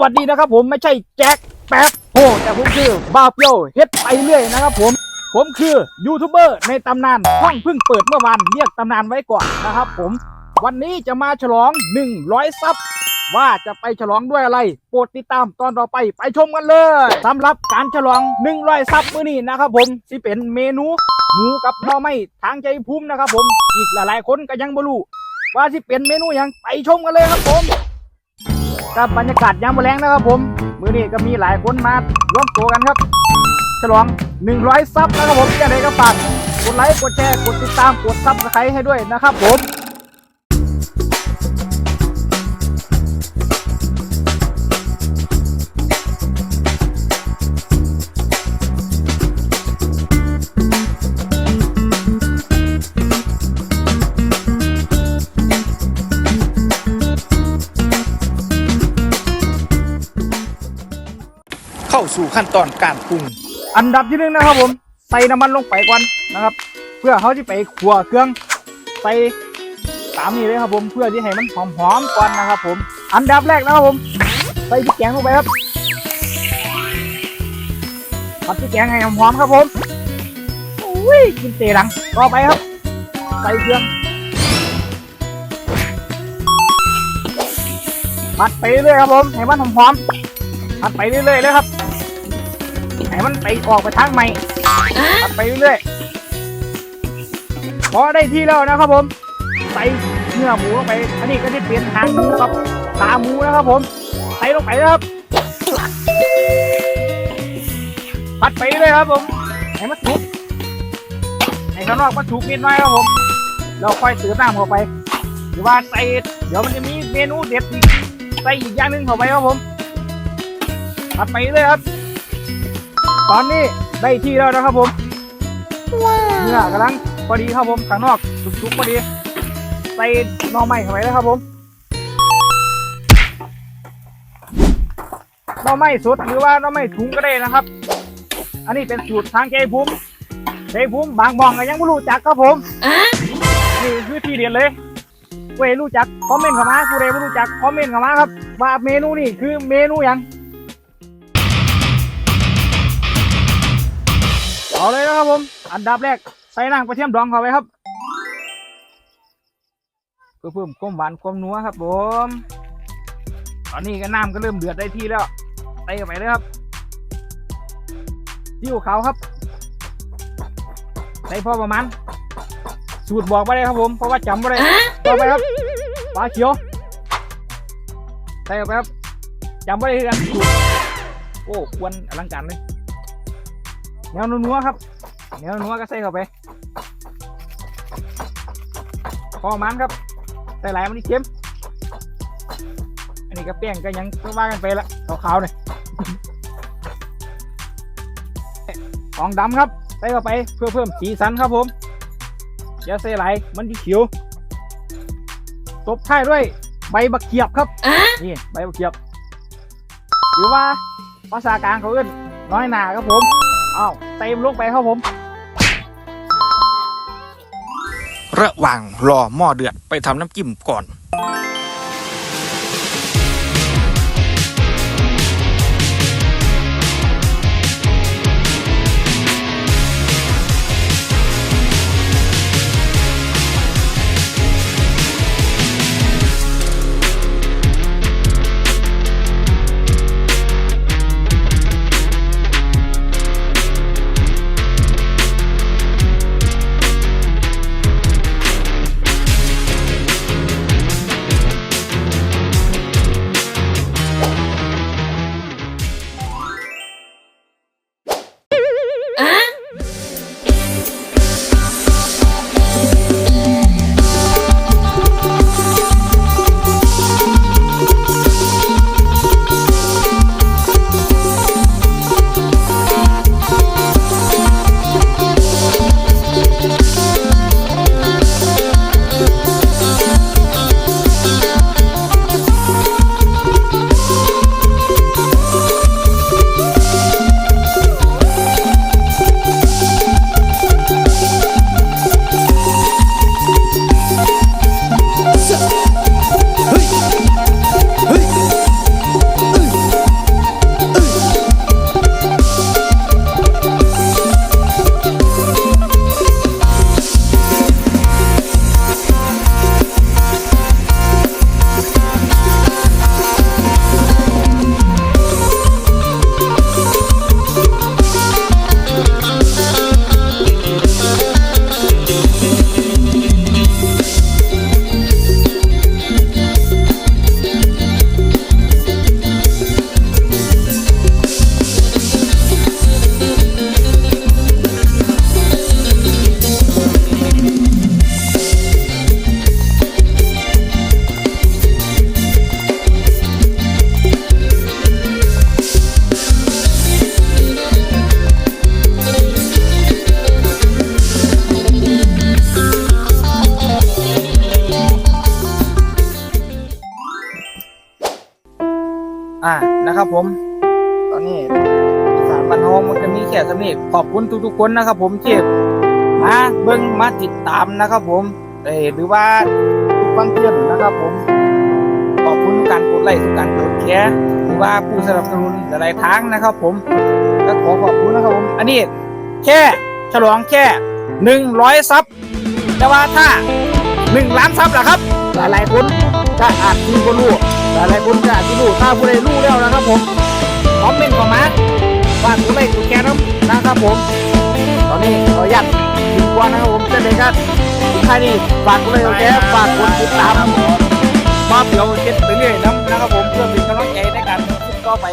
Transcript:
วัสดีนะครับผมไม่ใช่แจ็คแป๊บโฮแต่ผมคือบาเปียวเฮ็ดไปเรื่อยนะครับผม ผมคือยูทูบเบอร์ในตำนานห้องเพิ่งเปิดเมื่อวานเรียกตำนานไว้ก่อนนะครับผม วันนี้จะมาฉลอง 100 ซับว่าจะไปฉลองด้วยอะไร โปรดติดตามตอนต่อไปไปชมกันเลยสำหรับการฉลอง 100 ซับมื้อนี้นะครับผมสิเป็นเมนูหมูกับหน่อไม้ทางใจภูมินะครับผมอีกหลายๆคนก็ยังบ่รู้ว่าสิเป็นเมนูยังไปชมกันเลยครับผม กับบรรยากาศยามแรงนะครับ ผมมือนี้ก็มีหลายคนมาร่วมตัวกันครับ ฉลอง 100 ซับนะครับผมยังไงก็ฝากกดไลค์กดแชร์กดติดตามกดซับสไครต์ให้ด้วยนะครับผม สู่ขั้นตอนการปรุง อันดับที่หนึ่งนะครับผมใส่น้ำมันลงไปก่อนนะครับ เพื่อเขาที่ไปขัวเครื่องใส่ตามนี้เลยครับผมเพื่อที่ให้มันหอมๆก่อนนะครับ ผม อันดับแรกนะครับผมใส่พริกแกงลงไปครับผัดพริกแกงให้หอมๆครับผมอุ้ยกินเตะหลังต่อไปครับ ใส่เครื่องผัดไปเรื่อยๆครับผมให้มันหอมๆผัดไปเรื่อยๆเลยครับ ให้มันไปออกไปทางใหม่ผัดไปเรื่อยๆพอได้ที่แล้วนะครับผม ใส่เนื้อหมูลงไป อันนี้ก็จะเปลี่ยนหางหมูกับขาหมูนะครับผม ใส่ลงไปนะครับผัดไปเรื่อยๆครับผมให้มันสุกให้ข้างนอกมันสุกนิดหน่อยครับผม เราค่อยเติมน้ำเข้าไปหรือว่าใส่เดี๋ยวมันจะมีเมนูเด็ดอีกใส่อีกอย่างหนึ่งเข้าไปครับผมผัดไปเลยครับ ตอนนี้ได้ที่แล้วนะครับผมเนื้อกำลังพอดีครับผมข้างนอกสุกๆพอดีใส่หน่อไม้เข้าไปแล้วครับผมหน่อไม้สดหรือว่าหน่อไม้ถุงก็ได้นะครับ อันนี้เป็นสูตรทางเจภูมิเจภูมิบางบองก็ยังไม่รู้จักครับผมนี่คือที่เด็ดเลยเว้ยรู้จักคอมเมนต์เข้ามาผู้ใดไม่รู้จักคอมเมนต์เข้ามาครับ ว่าเมนูนี่คือเมนูหยัง เอาเลยนะครับผม อันดับแรกใส่นางกระเทียมดองเข้าไปครับเพื่อเพิ่มความหวานความนัวครับผม ตอนนี้ก็น้ำก็เริ่มเดือดได้ที่แล้วใส่เข้าไปเลยครับซีอิ๊วขาวครับใส่พอประมาณสูตรบอกไปเลยครับผมเพราะว่าจำไม่ได้ต่อไปครับปลาเขียวใส่เข้าไปครับจำไม่ได้คือกันสูตรโอ้ควรอลังการเลย แนวนัวๆครับแนวนัวก็ใส่เข้าไปพอมันครับใส่หลายมันนี่เค็มอันนี้ก็แป้งก็ยังก็ว่ากันไปละขาวๆหน่อยของดำครับใส่เข้าไปเพื่อเพิ่มสีสันครับผมอย่าใส่หลายมันจะเขียวตบท้ายด้วยใบบักเขียบครับนี่ใบบักเขียบ หรือว่าภาษากลางเขาเอิ้นน้อยหนาครับผมอ้าว เต็มลงไปครับผม ระหว่างรอหม้อเดือดไปทำน้ำจิ้มก่อน นะครับผม ตอนนี้สารบันโฮมันจะมีแค่สำนีขอบคุณทุกๆคนนะครับผมที่มาเบิ่งมาติดตามนะครับผมเอ่หรือว่าทุกฟังเพื่อนนะครับผม ขอบคุณทุกการกดไลค์ทุกการกดแชร์หรือว่าผู้สนับสนุนหลายทางนะครับผมก็ขอขอบคุณนะครับผม อันนี้แค่ฉลองแค่หนึ่งร้อยซับแต่ว่าถ้าหนึ่งล้านซับล่ะครับ หลายๆคนก็อาจที่ก็รู้ หลายๆคนก็อาที่รู้ถ้าผู้ใดรู้แล้วนะครับผมคอมเมนต์เข้ามาฝากกดไลค์กดแก้มนะครับผม ตอนนี้ขออนุญาตถึงกว่านะครับผมจะเลยครับใครนี่ฝากกูไลค์กดแกฝากกดติดตามมาเดี๋ยวเก็บไปเรื่อยน้ำนะครับผมเพื่อเป็นกำลังใจในการคลิปต่อไป